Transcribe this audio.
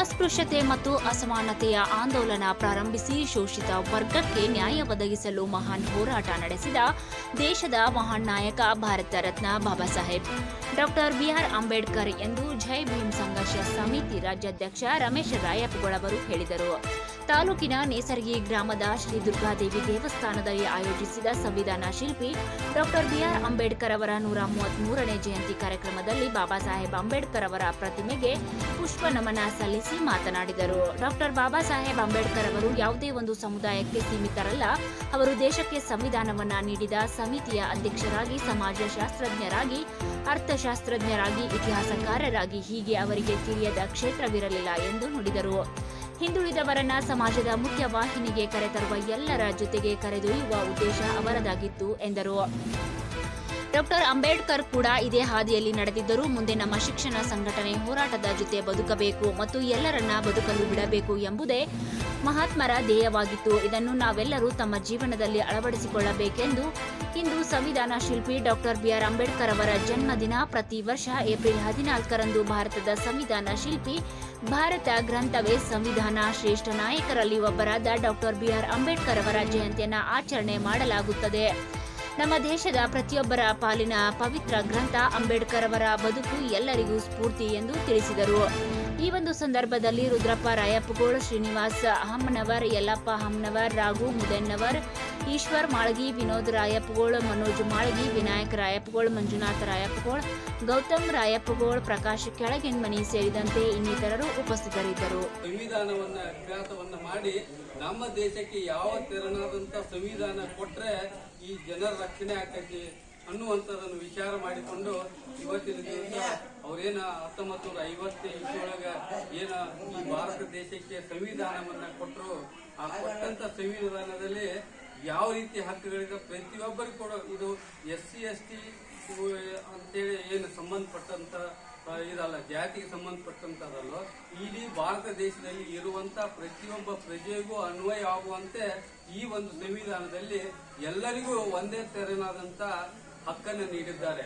ಅಸ್ಪೃಶ್ಯತೆ ಮತ್ತು ಅಸಮಾನತೆಯ ಆಂದೋಲನ ಪ್ರಾರಂಭಿಸಿ ಶೋಷಿತ ವರ್ಗಕ್ಕೆ ನ್ಯಾಯ ಒದಗಿಸಲು ಮಹಾನ್ ಹೋರಾಟ ನಡೆಸಿದ ದೇಶದ ಮಹಾನ್ ನಾಯಕ ಭಾರತ ರತ್ನ ಬಾಬಾ ಸಾಹೇಬ್. ಡಾಕ್ಟರ್ ಬಿಆರ್ ಅಂಬೇಡ್ಕರ್ ಎಂದು ಜೈ ಭೀಮ್ ಸಂಘರ್ಷ ಸಮಿತಿ ರಾಜ್ಯಾಧ್ಯಕ್ಷ ರಮೇಶ್ ರಾಯಪ್ಪಗೊಳವರು ಹೇಳಿದರು. ತಾಲೂಕಿನ ನೇಸರ್ಗಿ ಗ್ರಾಮದ ಶ್ರೀ ದುರ್ಗಾದೇವಿ ದೇವಸ್ಥಾನದಲ್ಲಿ ಆಯೋಜಿಸಿದ ಸಂವಿಧಾನ ಶಿಲ್ಪಿ ಡಾಕ್ಟರ್ ಬಿಆರ್ ಅಂಬೇಡ್ಕರ್ ಅವರ ನೂರ ಮೂವತ್ಮೂರನೇ ಜಯಂತಿ ಕಾರ್ಯಕ್ರಮದಲ್ಲಿ ಬಾಬಾ ಸಾಹೇಬ್ ಅಂಬೇಡ್ಕರ್ ಅವರ ಪ್ರತಿಮೆಗೆ ಪುಷ್ಪ ನಮನ ಸಲ್ಲಿಸಿ ಮಾತನಾಡಿದರು. ಡಾಕ್ಟರ್ ಬಾಬಾ ಸಾಹೇಬ್ ಅಂಬೇಡ್ಕರ್ ಅವರು ಯಾವುದೇ ಒಂದು ಸಮುದಾಯಕ್ಕೆ ಸೀಮಿತರಲ್ಲ. ಅವರು ದೇಶಕ್ಕೆ ಸಂವಿಧಾನವನ್ನ ನೀಡಿದ ಸಮಿತಿಯ ಅಧ್ಯಕ್ಷರಾಗಿ, ಸಮಾಜಶಾಸ್ತ್ರಜ್ಞರಾಗಿ, ಅರ್ಥಶಾಸ್ತ್ರಜ್ಞರಾಗಿ, ಇತಿಹಾಸಕಾರರಾಗಿ ಹೀಗೆ ಅವರಿಗೆ ತಿಳಿಯದ ಕ್ಷೇತ್ರವಿರಲಿಲ್ಲ ಎಂದು ನುಡಿದರು. ಹಿಂದುಳಿದವರನ್ನ ಸಮಾಜದ ಮುಖ್ಯ ವಾಹಿನಿಗೆ ಕರೆತರುವ ಎಲ್ಲರ ಜೊತೆಗೆ ಕರೆದೊಯ್ಯುವ ಉದ್ದೇಶ ಅವರದಾಗಿತ್ತು, ಎಂದರು. ಡಾಕ್ಟರ್ ಅಂಬೇಡ್ಕರ್ ಕೂಡ ಇದೇ ಹಾದಿಯಲ್ಲಿ ನಡೆದಿದ್ದರೂ ಮುಂದೆ ನಮ್ಮ ಶಿಕ್ಷಣ ಸಂಘಟನೆ ಹೋರಾಟದ ಜೊತೆ ಬದುಕಬೇಕು ಮತ್ತು ಎಲ್ಲರನ್ನ ಬದುಕಲು ಬಿಡಬೇಕು ಎಂಬುದೇ ಮಹಾತ್ಮರ ಧ್ಯೇಯವಾಗಿತ್ತು. ಇದನ್ನು ನಾವೆಲ್ಲರೂ ತಮ್ಮ ಜೀವನದಲ್ಲಿ ಅಳವಡಿಸಿಕೊಳ್ಳಬೇಕೆಂದು ಇಂದು ಸಂವಿಧಾನ ಶಿಲ್ಪಿ ಡಾಕ್ಟರ್ ಬಿಆರ್ ಅಂಬೇಡ್ಕರ್ ಅವರ ಜನ್ಮದಿನ ಪ್ರತಿ ವರ್ಷ ಏಪ್ರಿಲ್ ಹದಿನಾಲ್ಕರಂದು ಭಾರತದ ಸಂವಿಧಾನ ಶಿಲ್ಪಿ ಭಾರತ ಗ್ರಂಥವೇ ಸಂವಿಧಾನ ಶ್ರೇಷ್ಠ ನಾಯಕರಲ್ಲಿ ಒಬ್ಬರಾದ ಡಾಕ್ಟರ್ ಬಿಆರ್ ಅಂಬೇಡ್ಕರ್ ಅವರ ಜಯಂತಿಯನ್ನು ಆಚರಣೆ ಮಾಡಲಾಗುತ್ತದೆ. ನಮ್ಮ ದೇಶದ ಪ್ರತಿಯೊಬ್ಬರ ಪಾಲಿನ ಪವಿತ್ರ ಗ್ರಂಥ ಅಂಬೇಡ್ಕರ್ ಅವರ ಬದುಕು ಎಲ್ಲರಿಗೂ ಸ್ಫೂರ್ತಿ ಎಂದು ತಿಳಿಸಿದರು. ಈ ಒಂದು ಸಂದರ್ಭದಲ್ಲಿ ರುದ್ರಪ್ಪ ರಾಯಪ್ಪಗೋಳ್, ಶ್ರೀನಿವಾಸ್ ಹಮ್ಮನವರ್ ಯಲ್ಲಪ್ಪ ಹಮ್ಮನವರ್ ರಾಘು ಮುದೆನ್ನವರ್, ಈಶ್ವರ್ ಮಾಳಗಿ, ವಿನೋದ್ ರಾಯಪ್ಪಗೋಳ್, ಮನೋಜ್ ಮಾಳಗಿ, ವಿನಾಯಕ್ ರಾಯಪ್ಪಗೋಳ್, ಮಂಜುನಾಥ್ ರಾಯಪ್ಪಗೋಳ್, ಗೌತಮ್ ರಾಯಪ್ಪಗೋಳ್, ಪ್ರಕಾಶ್ ಕೆಳಗೆನ್ಮನಿ ಸೇರಿದಂತೆ ಇನ್ನಿತರರು ಉಪಸ್ಥಿತರಿದ್ದರು. ಸಂವಿಧಾನವನ್ನ ಮಾಡಿ ನಮ್ಮ ದೇಶಕ್ಕೆ ಯಾವ ತೆರನಾದಂತ ಸಂವಿಧಾನ ಕೊಟ್ಟರೆ ಈ ಜನರ ರಕ್ಷಣೆ ಆಕೈತಿ ಅನ್ನುವಂಥದ್ದನ್ನು ವಿಚಾರ ಮಾಡಿಕೊಂಡು ಇವತ್ತಿನ ದಿವಸ ಅವರೇನ ಹತ್ತೊಂಬತ್ತು ನೂರ ಐವತ್ತು ಇಸ್ವಿಯೊಳಗ ಏನ ಈ ಭಾರತ ದೇಶಕ್ಕೆ ಸಂವಿಧಾನವನ್ನ ಕೊಟ್ಟರು ಆ ಕೊಟ್ಟಂಥ ಸಂವಿಧಾನದಲ್ಲಿ ಯಾವ ರೀತಿ ಹಕ್ಕುಗಳಿದೆ ಪ್ರತಿಯೊಬ್ಬರಿಗೂ ಕೂಡ ಇದು ಎಸ್ ಸಿ, ಎಸ್ ಟಿ ಅಂತೇಳಿ ಸಂಬಂಧಪಟ್ಟಂತ ಇದಲ್ಲ, ಜಾತಿಗೆ ಸಂಬಂಧಪಟ್ಟಂತದಲ್ಲ, ಇಡೀ ಭಾರತ ದೇಶದಲ್ಲಿ ಇರುವಂತ ಪ್ರತಿಯೊಬ್ಬ ಪ್ರಜೆಗೂ ಅನ್ವಯ ಆಗುವಂತೆ ಈ ಒಂದು ಸಂವಿಧಾನದಲ್ಲಿ ಎಲ್ಲರಿಗೂ ಒಂದೇ ತೆರನಾದಂತ ಹಕ್ಕನ್ನು ನೀಡಿದ್ದಾರೆ.